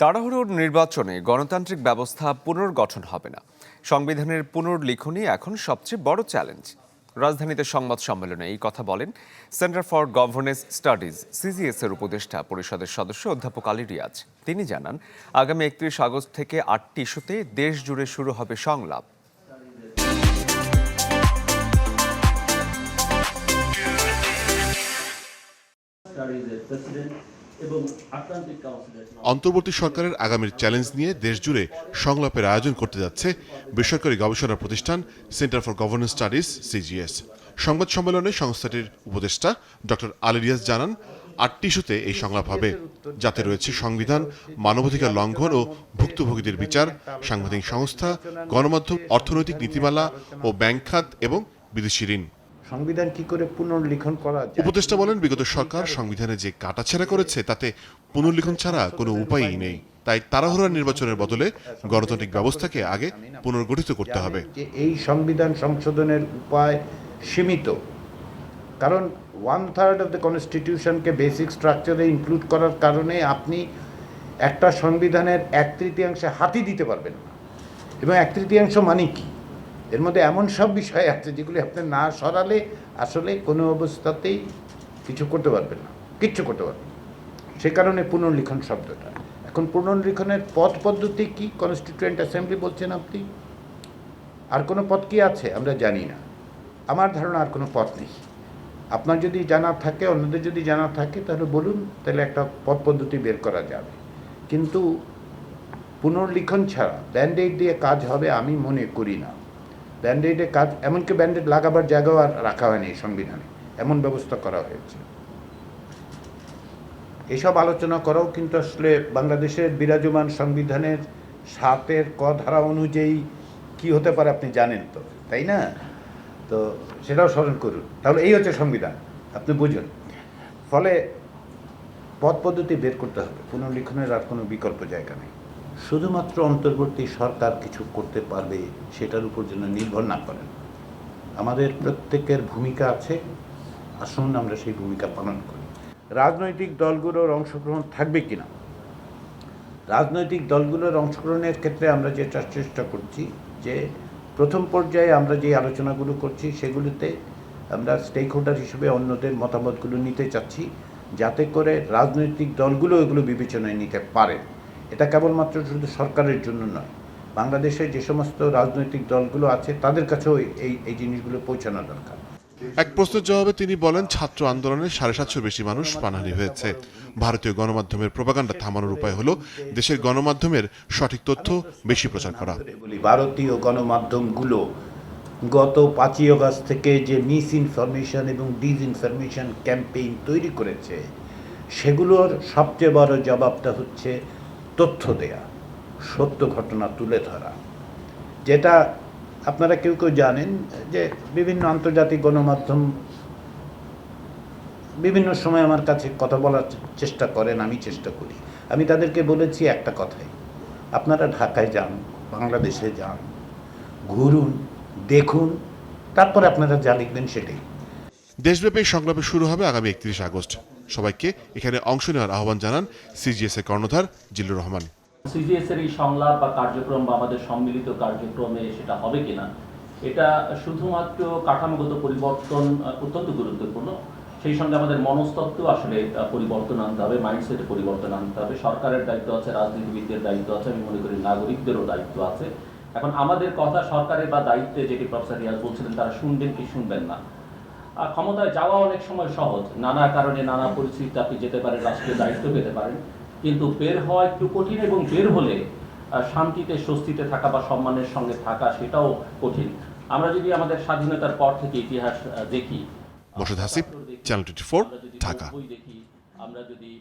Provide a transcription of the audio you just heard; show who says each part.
Speaker 1: তাড়াহুড়োর নির্বাচনে গণতান্ত্রিক ব্যবস্থা পুনর্গঠন হবে না। সংবিধানের পুনর্লিখনই এখন সবচেয়ে বড় চ্যালেঞ্জ। রাজধানীতে সংবাদ সম্মেলনে এই কথা বলেন centre for governance studies CGS এর উপদেষ্টা পরিষদের সদস্য অধ্যাপক আলী রিয়াজ। তিনি জানান, আগামী একত্রিশ আগস্ট থেকে আটটি ইস্যুতে দেশ জুড়ে শুরু হবে সংলাপ।
Speaker 2: অন্তর্বর্তী সরকারের আগামীর চ্যালেঞ্জ নিয়ে দেশজুড়ে সংলাপের আয়োজন করতে যাচ্ছে বেসরকারি গবেষণা প্রতিষ্ঠান centre for governance studies, CGS. সংবাদ সম্মেলনে সংস্থাটির উপদেষ্টা ডক্টর আলিরিয়াস জানান, আটটি ইস্যুতে এই সংলাপ হবে, যাতে রয়েছে সংবিধান, মানবাধিকার লঙ্ঘন ও ভুক্তভোগীদের বিচার, সাংবাদিক সংস্থা, গণমাধ্যম, অর্থনৈতিক নীতিমালা ও ব্যাংক খাত এবং বিদেশি ঋণ।
Speaker 3: সংবিধান কি করে পুনর্লিখন করা যায়?
Speaker 2: উপদেষ্টা বলেন বিগত সরকার সংবিধানে যে কাটাছেড়া করেছে তাতে পুনর্লিখন ছাড়া কোনো উপায়ই নেই। তাই তাড়াহুড়া নির্বাচনের বদলে গণতান্ত্রিক ব্যবস্থাকে আগে পুনর্গঠিত করতে হবে।
Speaker 3: যে এই সংবিধান সংশোধনের উপায় সীমিত। কারণ ওয়ান থার্ড অফ দ্য কনস্টিটিউশনকে বেসিক স্ট্রাকচারে ইনক্লুড করার কারণে আপনি একটা সংবিধানের এক তৃতীয়াংশে হাতি দিতে পারবেন না। এবং এক তৃতীয়াংশ মানে কি? এর মধ্যে এমন সব বিষয় আছে যেগুলি আপনি না সরালে আসলে কোনো অবস্থাতেই কিছু করতে পারবেন না, কিচ্ছু করতে পারবেন সে কারণে পুনর্লিখন শব্দটা। এখন পুনর্লিখনের পথ পদ্ধতি কি? কনস্টিটিউয়েন্ট অ্যাসেম্বলি বলছেন আপনি? আর কোনো পথ কি আছে? আমরা জানি না। আমার ধারণা আর কোনো পথ নেই। আপনার যদি জানা থাকে, অন্যদের যদি জানা থাকে, তাহলে বলুন, তাহলে একটা পথ পদ্ধতি বের করা যাবে। কিন্তু পুনর্লিখন ছাড়া ব্যান্ডেড দিয়ে কাজ হবে আমি মনে করি না। ব্যান্ডেডে কাজ, এমনকি ব্যান্ডেড লাগাবার জায়গাও আর রাখা হয়নি সংবিধানে। এমন ব্যবস্থা করা হয়েছে। এসব আলোচনা করাও কিন্তু আসলে বাংলাদেশের বিরাজমান সংবিধানের সাতের ক ধারা অনুযায়ী কি হতে পারে আপনি জানেন তো, তাই না? তো সেটাও স্মরণ করুন। তাহলে এই হচ্ছে সংবিধান, আপনি বুঝুন। ফলে পথ পদ্ধতি বের করতে হবে। পুনর্লিখনের আর কোনো বিকল্প জায়গা নেই। শুধুমাত্র অন্তর্বর্তী সরকার কিছু করতে পারবে, সেটার উপর যেন নির্ভর না করেন। আমাদের প্রত্যেকের ভূমিকা আছে, আসুন আমরা সেই ভূমিকা পালন করি। রাজনৈতিক দলগুলোর অংশগ্রহণ থাকবে কি না রাজনৈতিক দলগুলোর অংশগ্রহণের ক্ষেত্রে আমরা যেটা চেষ্টা করছি, যে প্রথম পর্যায়ে আমরা যে আলোচনাগুলো করছি, সেগুলিতে আমরা স্টেক হোল্ডার হিসেবে অন্যদের মতামতগুলো নিতে চাচ্ছি, যাতে করে রাজনৈতিক দলগুলো এগুলো বিবেচনায় নিতে পারে। এটা কেবলমাত্র শুধু সরকারের জন্য নয়। বাংলাদেশে যে সমস্ত রাজনৈতিক দলগুলো আছে তাদের কাছেও এই এই জিনিসগুলো পৌঁছানো দরকার।
Speaker 2: এক প্রশ্নের জবাবে তিনি বলেন ছাত্র আন্দোলনে সাড়ে সাতশোর বেশি মানুষ প্রাণহানি হয়েছে। ভারতীয় গণমাধ্যমের প্রপাগান্ডা থামানোর উপায় হলো দেশের গণমাধ্যমের সঠিক তথ্য বেশি প্রচার করা।
Speaker 3: ভারতীয় গণমাধ্যমগুলো গত পাঁচই আগস্ট থেকে যে মিস ইনফরমেশন এবং ডিসইনফরমেশন ক্যাম্পেইন তৈরি করেছে সেগুলোর সবচেয়ে বড় জবাবটা হচ্ছে তথ্য দেয়া, সত্য ঘটনা তুলে ধরা, যেটা আপনারা কেউ কেউ জানেন যে বিভিন্ন আন্তর্জাতিক গণমাধ্যম বিভিন্ন সময় আমার কাছে কথা বলার চেষ্টা করেন, আমি চেষ্টা করি। আমি তাদেরকে বলেছি একটা কথাই, আপনারা ঢাকায় যান, বাংলাদেশে যান, ঘুরুন, দেখুন, তারপরে আপনারা যা লিখবেন সেটাই।
Speaker 2: দেশব্যাপী সংলাপে শুরু হবে আগামী একত্রিশ আগস্ট। সবাইকে এখানে অংশ নেওয়ার আহ্বান জানান সিজিএস এর কর্ণধার জিল্লুর রহমান।
Speaker 4: সিজিএস এর এই সংলাপ বা কার্যক্রম বা আমাদের সম্মিলিত কার্যক্রমে সেটা হবে কিনা, এটা শুধুমাত্র কাঠামোগত পরিবর্তন অত্যন্ত গুরুত্বপূর্ণ। সেই সঙ্গে আমাদের মনস্তত্ত্ব আসলে পরিবর্তন আনতে হবে, মাইন্ডসেটে পরিবর্তন আনতে হবে। সরকারের দায়িত্ব আছে, রাজনীতিবিদদের দায়িত্ব আছে, আমি মনে করি নাগরিকদেরও দায়িত্ব আছে। এখন আমাদের কথা সরকারের বা দায়িত্বে যেটি প্রফেসর রিয়াজ বলছিলেন, তারা শুনবেন কি শুনবেন না। ক্ষমতায় যাওয়া অনেক সময় সহজ। নানা কারণে নানা পরিস্থিতিতে আপনি যেতে পারেন রাষ্ট্রীয় দায়িত্ব পেতে পারেন। কিন্তু বের হওয়া একটু কঠিন এবং বের হলে শান্তিতে স্বস্তিতে থাকা বা সম্মানের সঙ্গে থাকা সেটাও কঠিন। আমরা যদি আমাদের স্বাধীনতার পর থেকে ইতিহাস দেখি
Speaker 2: মোর্শেদ হাসিব,
Speaker 4: আমরা যদি-
Speaker 2: চ্যানেল 24, ঢাকা।
Speaker 4: আমরা যদি